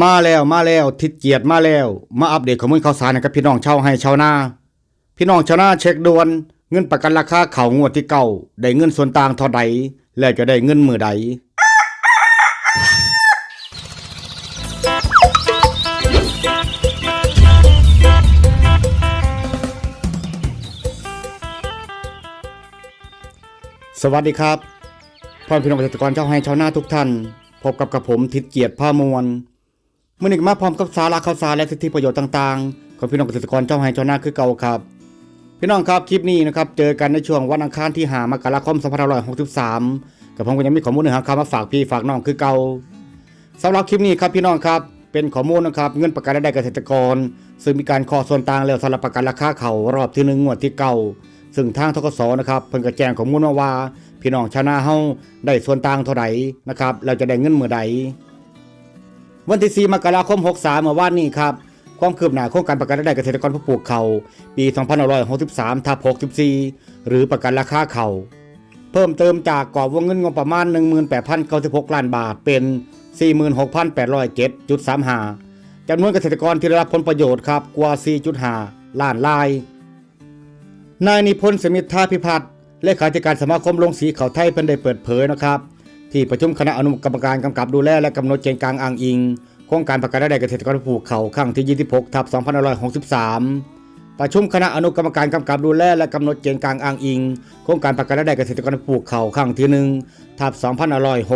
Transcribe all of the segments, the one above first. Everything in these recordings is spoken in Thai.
มาแล้วมาแล้วทิศเกียรติมาแล้ว มาอัปเดตข้อมูลข่าวสารให้กับพี่น้องชาวให้ชาวนาพี่น้องชาวนาเช็คด่วน เงินประกันราคาเขางวดที่เก่าได้เงินส่วนต่างเท่าใดแล้วจะได้เงินมือใดสวัสดีครับพ่อพี่น้องเกษตรกรชาวไร่ชาวนาทุกท่าน พบกับกับผมทิศเกียรติผ้ามวล มื่อนี้ก็มาพร้อมกับสาระข่าวสารและสิทธิประโยชน์ต่างๆ ของพี่น้องเกษตรกรชาวไร่ชาวนาคือเก่าครับ พี่น้องครับคลิปนี้นะครับเจอกันในช่วงวันอังคารที่หามกราคม2563กับผมก็ยังมีข้อมูลเนื้อหาข่ามาฝากพี่ฝากน้องคือเก่าสำหรับคลิปนี้ครับพี่น้องครับเป็นข้อมูลนะครับเงินประกันรายได้เกษตรกร ซึ่งมีการขอส่วนต่างแล้วสำหรับประกันราคาเขารอบที่หนึ่งงวดที่เก่าซึ่งทางทกสนะครับเพิ่นก็แจงข้อมูลมาว่า พี่น้องชาวนาเฮาได้ส่วนต่างเท่าไหร่นะครับเราจะได้เงินเมื่อใด วันที่ 4 มกราคม 63 เมื่อวานนี้ครับ ความคืบหน้าโครงการประกันรายได้เกษตรกรผู้ปลูกเขา ปี 2563ทับ64 หรือประกันราคาเขา เพิ่มเติมจากกรอบวงเงินงบประมาณ 18,096 ล้านบาท เป็น 46,807.35จำนวนเกษตรกรที่ได้รับผลประโยชน์ครับกว่า 4.5 ล้านราย นายนิพนธ์สมิทธาพิพัฒน์เลขาธิการสมาคมโรงสีเขาไทยเพิ่นได้เปิดเผยนะครับ ที่ประชุมคณะอนุกรรมการกำกับดูแลและกำหนดเกณฑ์กลางอ้างอิงโครงการประกันรายได้เกษตรกรผูกเขาวครั้งที่ 26 ทับ 2563 ประชุมคณะอนุกรรมการกำกับดูแลและกำหนดเกณฑ์กลางอ้างอิงโครงการประกันรายได้เกษตรกรผูกเขาวครั้งที่1ทับ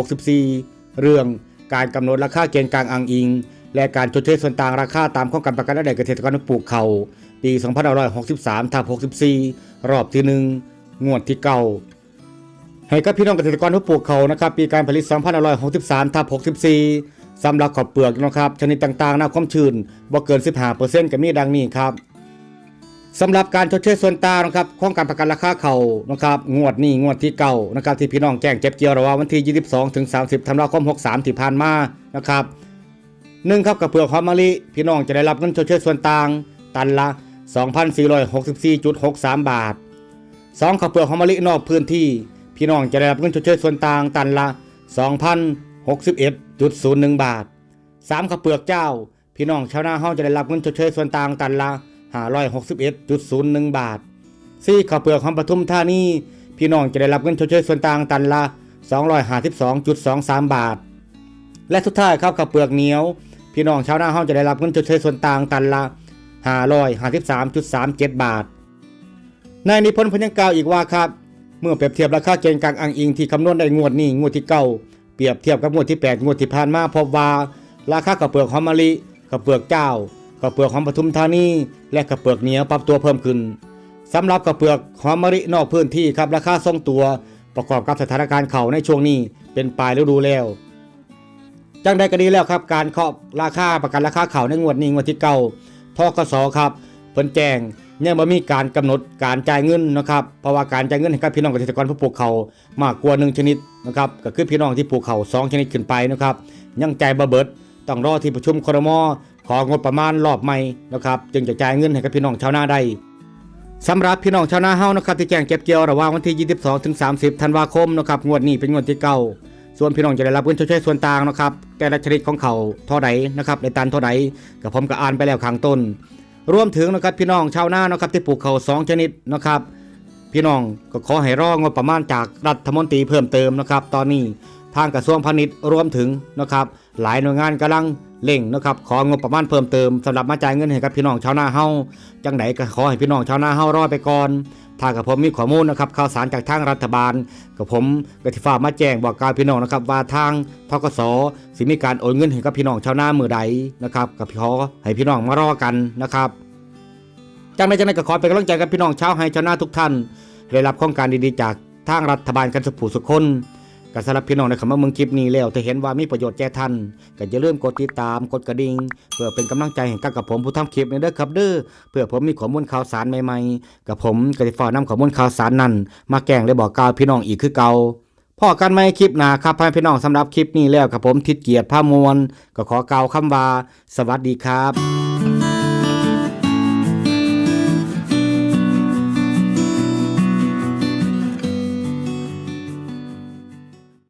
2564 เรื่องการกำหนดราคาเกณฑ์กลางอ้างอิง และการชดเชยส่วนต่างราคาตามโครงการประกันรายได้เกษตรกรผู้ปลูกเขาปี2563ทับ64 รอบที่1งวดที่เก่า ให้กับพี่น้องเกษตรกรผู้ปลูกเขานะครับปีการผลิต 2563ทับ64สำหรับขอบเปลือกนะครับชนิดต่างๆหน้าความชื้นบ่เกิน 15%ก็มีดังนี้ครับสำหรับการชดเชยส่วนต่างนะครับของการประกันราคาเขานะครับงวดนี้งวดที่เก่านะครับที่พี่น้องแจ้งเก็บเกี่ยวระหว่างวันที่ 22 ถึง 30ธันวาคม 63 ที่ผ่านมานะครับหนึ่งครับกับเปลือกหอมมะลิพี่น้องจะได้รับเงินชดเชยส่วนต่างตันละ 2,464.63 บาทสองข้าวเปลือกหอมมะลินอกพื้นที่ พี่น้องจะได้รับเงินชดเชยส่วนต่างตันละ 2,061.01 บาทสามข้าวเปลือกเจ้า พี่น้องชาวนาเฮาจะได้รับเงินชดเชยส่วนต่างตันละ561.01 บาทสี่ข้าวเปลือกหอมปทุมธานีพี่น้องจะได้รับเงินชดเชยส่วนต่างตันละ252.23 บาท และสุดท้ายครับข้าวเปลือกเหนียว พี่น้องชาวนาเฮาจะได้รับเงินชดเชยส่วนต่างตันละ553.37 บาทนายนิพนธ์พยังกล่าวอีกว่าครับ เมื่อเปรียบเทียบราคาเกณฑ์กลางอ้างอิงที่คำนวณได้งวดนี้งวดที่เก้าเปรียบเทียบกับงวดที่ 8 งวดที่ผ่านมาพบว่าราคาข้าวเปลือกหอมมะลิข้าวเปลือกเจ้าข้าวเปลือกหอมปทุมธานีและข้าวเปลือกเหนียวปรับตัวเพิ่มขึ้นสำหรับข้าวเปลือกหอมมะลินอกพื้นที่ครับราคาทรงตัวประกอบกับสถานการณ์เขาในช่วงนี้เป็นปลายฤดูแล้วจังได้ก็ดีแล้วครับ การเคาะราคาประกันราคาเขาในงวดนี้งวดที่เก้าทกสครับเพิ่นแจ้ง ยังบ่มีการกำหนดการจ่ายเงินนะครับเพราะว่าการจ่ายเงินให้กับพี่น้องเกษตรกรผู้ปลูกเขามากกว่าหนึ่งชนิดนะครับก็คือพี่น้องที่ปลูกเขาวสองชนิดขึ้นไปนะครับยังจ่ายบ่เบิดต้องรอที่ประชุมครมของบประมาณรอบใหม่นะครับจึงจะจ่ายเงินให้กับพี่น้องชาวนาได้สำหรับพี่น้องชาวนาเฮานะครับที่แจ้งเก็บเกี่ยวระหว่างวันที่ 22ถึง30 ธันวาคมนะครับงวดนี้เป็นงวดที่เก้าส่วนพี่น้องจะได้รับเงินชดเชยส่วนต่างนะครับแต่ละชนิดของเขาเท่าใดนะครับในตันเท่าใดกับผมก็อ่านไปแล้วข้างต้น รวมถึงนะครับพี่น้องชาวนานะครับที่ปลูกเขาวสองชนิดนะครับ พี่น้องก็ขอให้รองบประมาณจากรัฐมนตรีเพิ่มเติมนะครับ ตอนนี้ทางกระทรวงพาณิชย์รวมถึงนะครับ หลายหน่วยงานกำลังเร่งนะครับของบประมาณเพิ่มเติมสำหรับมาจ่ายเงินให้กับพี่น้องชาวนาเฮาจังไหนก็ขอให้พี่น้องชาวนาเฮารอไปก่อนถ้ากับผมมีข้อมูลนะครับข่าวสารจากทางรัฐบาลกับผมก็ที่ฝามาแจ้งบอกกาวพี่น้องนะครับว่าทางทกสสิมีการโอนเงินให้กับพี่น้องชาวนามือใดนะครับกับขอให้พี่น้องมารอกันนะครับ จากนั้นจากนั้นก็ขอเป็นกำลังใจกับพี่น้องชาวไฮชาวนาทุกท่านได้รับโครงการดีๆจากทางรัฐบาลกันสุขผู้สุขคนก็สำหรับพี่น้องในคำว่าเมืองคลิปนี้แล้วถ้าเห็นว่ามีประโยชน์แก่ท่านก็อย่าลืมกดติดตามกดกระดิ่งเพื่อเป็นกำลังใจให้กับผมผู้ทำคลิปนี้เด้อครับเด้อเพื่อผมมีข้อมูลข่าวสารใหม่ๆกับผมก็จะฝากนำข้อมูลข่าวสารนั้น มาแกงและบอกกล่าวพี่น้องอีกคือเก่าพอกันไหมคลิปหนาครับพี่น้องสำหรับคลิปนี้แล้วกับผมทิดเกียรติผ้ามวลก็ขอกล่าวคำว่า สวัสดีครับ